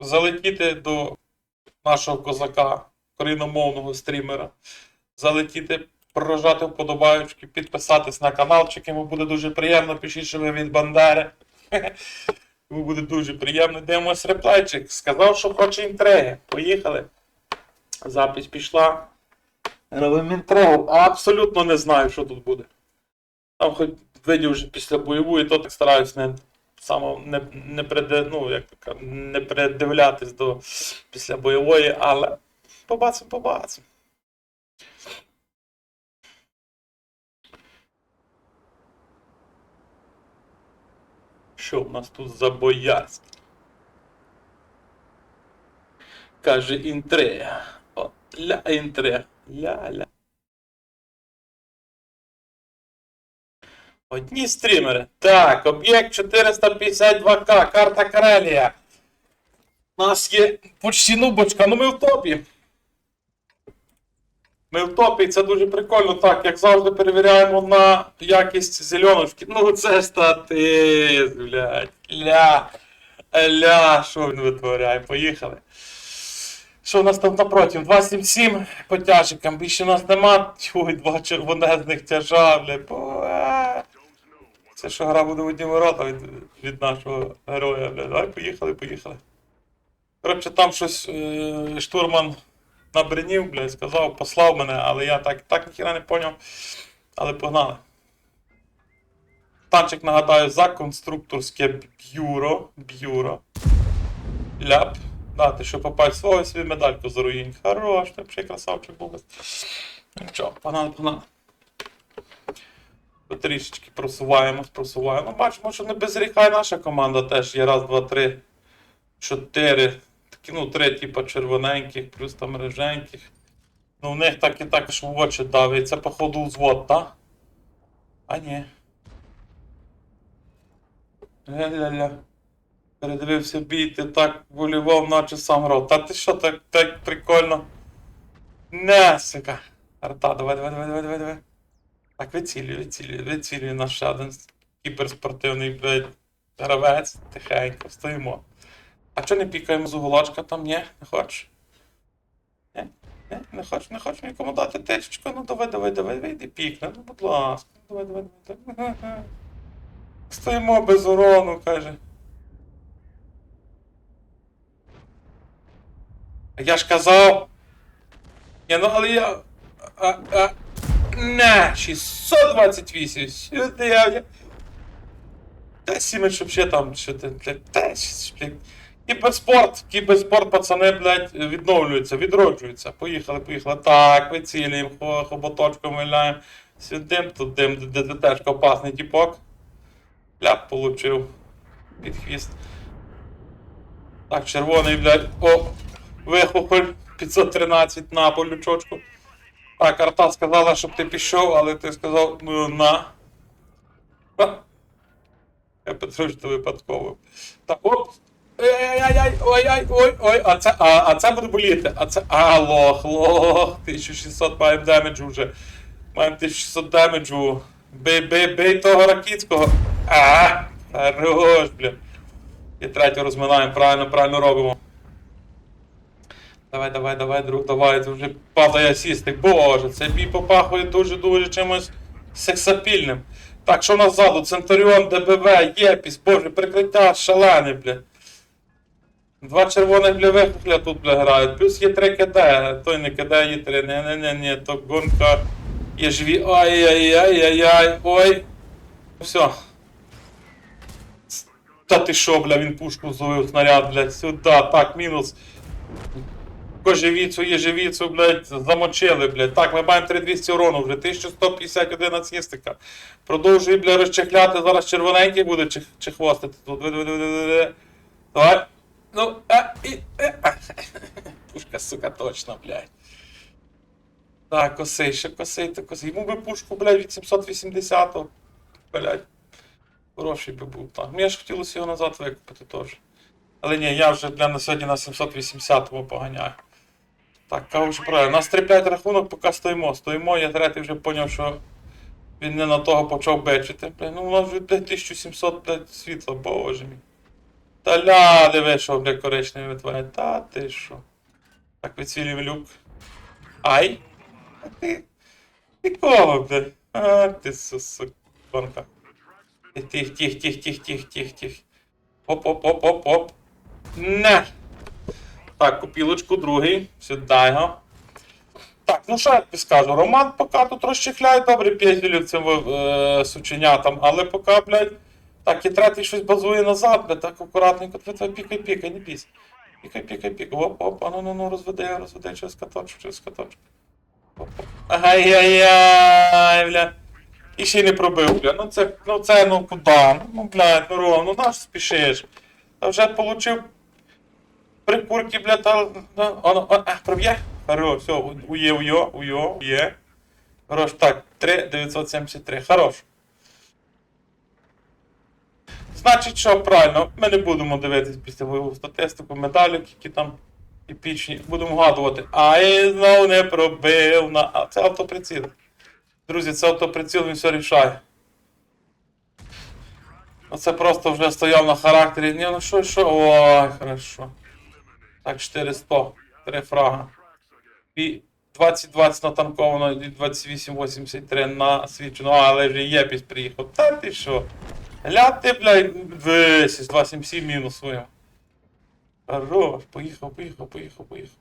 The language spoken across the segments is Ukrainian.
залетіти до нашого козака, корінномовного стрімера, залетіти, прожати вподобаючки, підписатись на каналчик, йому буде дуже приємно. Пишіть, що ви від Бандери. Йому буде дуже приємно. Дивимось реплейчик. Сказав, що хоче інтриги. Поїхали. Запись пішла. Робимо інтригу. Абсолютно не знаю, що тут буде. Там хоч видів вже після бойової, то так стараюсь не само не, не, приде, ну, як не придивлятись до після бойової, але побачимо, побачимо. Що в нас тут за боярство? Каже інтрига. О, ля інтрига. Ля-ля. Одні стрімери. Так, об'єкт 452К, карта Карелія. У нас є почти нубочка, ну ми в топі. Ми в топі, це дуже прикольно. Так, як завжди перевіряємо на якість зеленочки. Ну це стати, блядь. Ля. Ля, що він витворяє? Поїхали. Що у нас там напротив? 277 по тяжикам. Більше у нас нема. Ой, два червонезних тяжа, блядь. Це що гра буде в одні ворота від, від нашого героя, блядь. Давай, поїхали, поїхали. Коротше, там щось е, штурман набринів, блядь, сказав, послав мене, але я так, так ніхіра не поняв. Але погнали. Танчик, нагадаю, за конструкторське бюро. Бюро. Ляп. Да, ти що попасть свого собі медальку за руїнь. Хорош, ти красавчик був. Чо, погнали, погнали. Трішечки просуваємось, просуваємо. Бачимо, що не без гріха і наша команда теж є. Раз, два, три, чотири. Такі, ну, три, типу, червоненьких, плюс там риженьких. Ну, в них так і так що в очі давить. Це, походу, взвод, так? А ні. Ля-ля-ля. Передивився бій, ти так волював, наче сам грав. Та ти що, так, так прикольно. Не, сука. Арта, давай, давай, давай, давай, давай, давай. Так, вицілюй, вицілюй, вицілюй наш один кіберспортивний, гравець. Тихенько, стоїмо. А чого не пікаємо з уголочка там, ні? Не хочеш? Ні? Ні? Не хочеш, не хочеш нікому дати течечку? Ну давай, давай, давай, вийди пікне, ну будь ласка. Давай, давай, давай. давай. Стоїмо без урону, каже. А Я ж казав. Ні, ну але я. А, а, не, 628. Сюди я. Та сіме, щоб ще там, що ти, блядь. Кіберспорт, кіберспорт, пацани, блядь, відновлюється, відроджується. Поїхали, поїхали. Так, вицілюємо, хо- хоботочком виляємо. Сюдим, тудим, де де опасний тіпок. Ляп получив. Під хвіст. Так, червоний, блядь. О, вихохоль 513 на полючочку. Так, арта сказала, щоб ти пішов, але ти сказав ну, на. Ха. Я Петрович, то випадково. Так, оп. Ай-яй-яй, ой-ой, ой, ой, а це, а, а це буде боліти. А це. А, лох, лох. 1600 маємо демеджу вже. Маємо 1600 демеджу. Бей, бей, бей того ракітського. А, хорош, бля. І третю розминаємо, правильно, правильно робимо. Давай, давай, давай, друг, давай, це вже падає сісти. Боже, цей бій попахує дуже-дуже чимось сексапільним. Так, що у нас? Центуріон, ДБВ, Єпіс, боже, прикриття шалене, бля. Два червоних бля вихухля тут бля грають. Плюс є три КД, той не КД, є три. Не, не, не, не, то гонка. Є живі. Ай-яй-яй-яй-яй. Ой. Все. Та ти що, бля, він пушку зловив снаряд, блядь, сюди, так, мінус. Кожевіцу, єжевіцу, блядь, замочили, блядь. Так, ми маємо 3200 урону вже, 1151 націстика. Продовжує, блядь, розчехляти, зараз червоненький буде тут. Диви, диви, диви, диви. Давай. Ну, а, і, е, а. Пушка, сука, точно, блядь. Так, косий, ще косий, та косий. Йому би пушку, блядь, від 780-го. Блядь. Хороший би був. Так. Мені ж хотілося його назад викупити теж. Але ні, я вже для на сьогодні на 780-му поганяю. Так, ж правильно. У нас 3-5 рахунок, поки стоїмо. Стоїмо, я третій вже зрозумів, що він не на того почав бечити. Блін, ну у нас вже блядь, 1700 блядь, світла, боже мій. Та ля, диви, що, бля, коричневий витворяє. Та ти що? Так вицілів люк. Ай! А ти. Ти кого, бля? А, ти сусонка. Тих, тих, тих, тих, тих, тих, тих. Оп, оп, оп, оп, оп. Не. Так, купілочку, другий. Сюди його. Так, ну що я тобі скажу, Роман поки тут розчихляє добре п'ятілів цим е, сученятам, але поки, блядь, так, і третій щось базує назад, блядь, так акуратненько, пікай, пікай, не бійся. Пікай, пікай, пікай, оп, оп, а ну, ну, ну, розведе, розведе через каточок, через оп. Ай-яй-яй, бля. І ще й не пробив, бля. Ну це, ну це, ну куди? Ну, блядь, ну ну наш спішиш. Та вже получив прикурки, бля, та, ну, оно, о, а, проб'є? Хорош, все, ує, ує, ує, ує. Хорош, так, 3, 973, хорош. Значить, що правильно, ми не будемо дивитись після бойову статистику, медалік, які там епічні, будемо вгадувати. Ай, знову не пробив на. А це автоприціл. Друзі, це автоприціл, він все рішає. Оце просто вже стояв на характері. Ні, ну що, що? Ой, хорошо. Так, 400. Три фрага. І 20-20 натанковано, і 28-83 на свідчено. А, але вже Єпіс приїхав. Та ти що? Ля ти, блядь, весь, 277 мінусуємо. Хорош, поїхав, поїхав, поїхав, поїхав.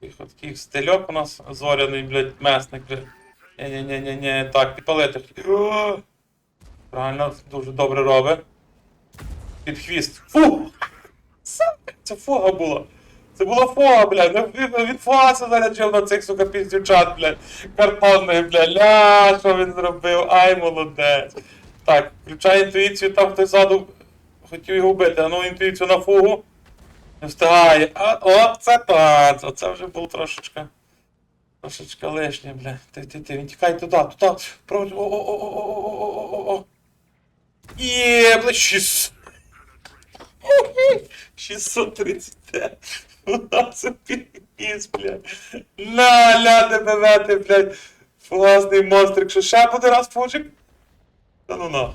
Поїхав такий стильок у нас зоряний, блядь, месник, блядь. Ні-ні-ні-ні, так, підпалити. Правильно, дуже добре робить. Під хвіст. Фу! Це фога була. Це була фога, блядь. Ну, Він, він фугаси заряджав на цих, сука, піздючат, блядь. Картонних, блядь. Ля, що він зробив? Ай, молодець. Так, включай інтуїцію, там хтось ззаду хотів його вбити, а ну інтуїцію на фугу. Не встигає. А, о, це так. Оце вже було трошечка. Трошечка лишнє, бля. Ти, ти, ти, він тікай туди, туди. Проводь. О, о, о, о, о, о, о, о, о. Є, бля, 600. 635. Це піс, блядь. На, ля, тебе вети, блядь. Власний монстрик. Що ще буде раз фужик? Та ну на.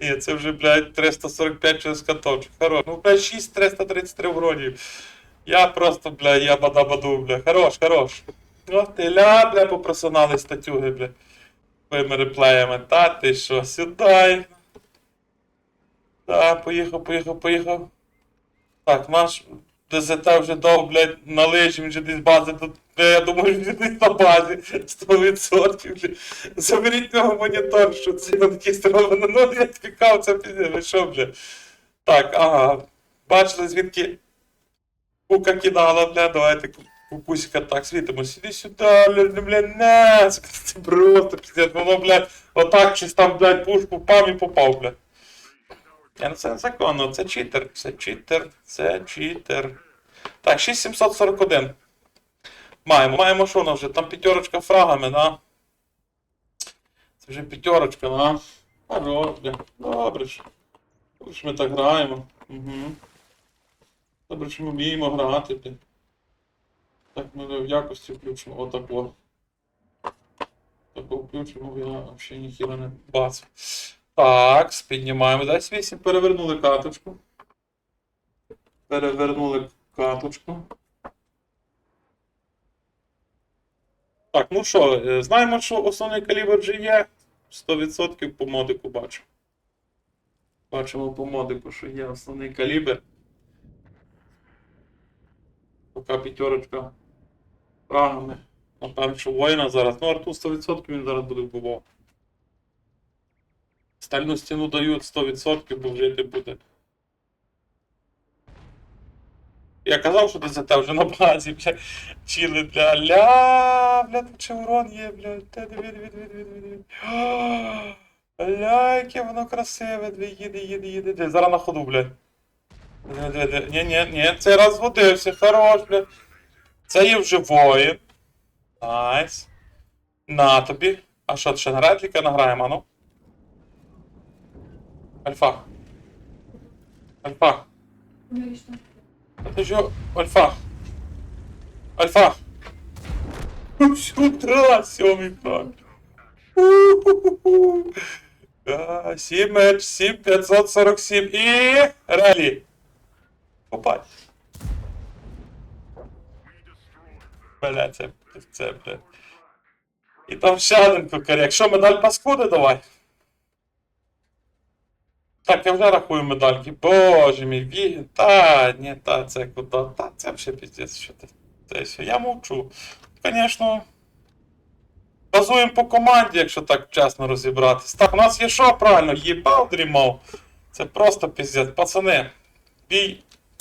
Ні, це вже, блядь, 345 через каточок. Хорош. Ну, блядь, 6 333 вроді. Я просто, бля, я бада-баду, бля. Хорош, хорош. О, ти ля, бля, попросонали статюги, бля. Твоїми реплеями. Та ти що, сідай. Так, поїхав, поїхав, поїхав. Так, наш ДЗТ вже дав, блядь, на лижі, він вже десь бази тут. Я думаю, він десь на базі. 100%. Бля. Заберіть нього монітор, що це на такій сторони. Ну, я спікав, це ви що, бля. Так, ага. Бачили, звідки кука кидала, бля, давайте кукусика так світимо. Сиди сюди, бля, не, це просто піздець, воно, блядь, отак щось там, блядь, пушку впав і попав, блядь. Я ну це незаконно, це читер, це читер, це читер. Так, 6741. Маємо. Маємо що воно вже? Там п'ятерочка фрагами, да? Це вже п'ятерочка, да? Хорош. Добре ж. Добре, що ми так граємо. Угу. Добре, що ми вміємо грати, бля. Так ми в якості включимо. Отако. Тако включимо, я взагалі ніхіра не бачу. Так, піднімаємо. Дай 8. Перевернули каточку. Перевернули каточку. Так, ну що, е, знаємо, що основний калібр вже є. 100% по модику бачу. Бачимо по модику, що є основний калібр. Поки п'ятерочка фрагами. Напевно, що воїна зараз. Ну, арту 100% він зараз буде вбивав. Стальну стіну дають 100%, бо жити буде. Я казав, що ДЗТ вже на базі, бля, чили, бля, ля, бля, тут ще урон є, бля, та диви, диви, диви, диви, диви, Бля, яке воно красиве, дві, їде, їде, їде, диви, зараз на ходу, бля. Диви, диви, диви. Ні, ні, ні, цей раз хорош, бля. Це є вже воїн. Найс. На тобі. А що, ще на репліка награємо, ну? Альфа. Альфа. Это же альфа. Альфа. Сюда, сьомий план. У-ху-ху-ху. А, 7 меч, 7547 і ралі. Бля, це, це, бля. І там ще один кукарек. Що, медаль паскуди давай? Так, я вже рахую медальки. Боже мій, він. Та, ні, та, це куди? Та, це вже піздець, що ти. Це все, я мовчу. Звісно. Базуємо по команді, якщо так чесно розібратись. Так, у нас є що правильно? Їбав дрімав. Це просто піздець. Пацани, бій,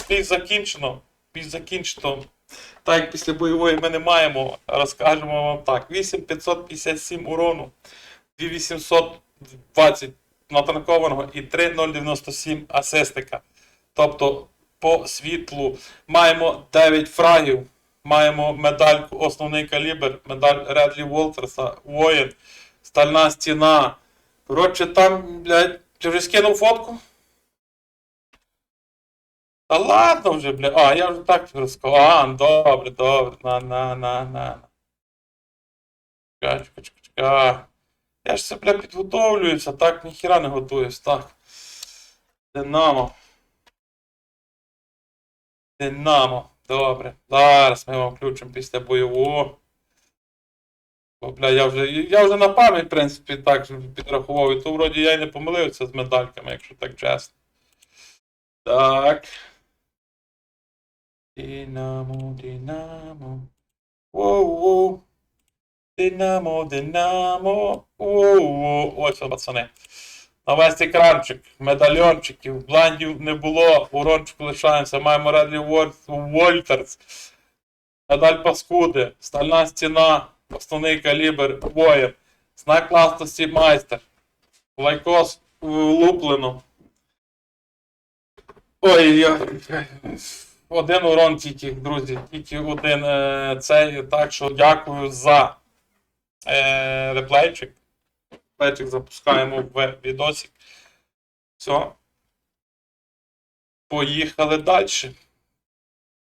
бій закінчено. Бій закінчено. Так як після бойової ми не маємо, розкажемо вам так. 8557 урону, 2820 натанкованого і 3097 асистика. Тобто по світлу маємо 9 фрагів, маємо медальку основний калібр, медаль Редлі Волтерса, воїн, стальна стіна. Коротше, там, блядь, ти вже скинув фотку? Та ладно вже, бля. А, я вже так розказав. А, добре, добре. На, на, на, на. Чекай, чекай, чекай, чекай. Я ж це, бля, підготовлююся, так ніхіра не готуюсь, так. Динамо. Динамо. Добре. Зараз ми вам включимо після бойового. Бо, бля, я вже, я вже на пам'ять, в принципі, так підрахував. І то вроді я й не помилився з медальками, якщо так чесно. Так. Динамо, Динамо. Воу-воу. Динамо, Динамо. Воу-воу. Ось, пацани. На весь екранчик, медальйончиків, бландів не було, урончик лишаємося, маємо Редлі Вольтерс, медаль Паскуди, стальна стіна, основний калібр, воїн, знак класності майстер, лайкос луплено. Ой, один урон тільки, друзі, тільки один е, цей, так що дякую за е, реплейчик. Реплейчик запускаємо в відосик. Все. Поїхали далі.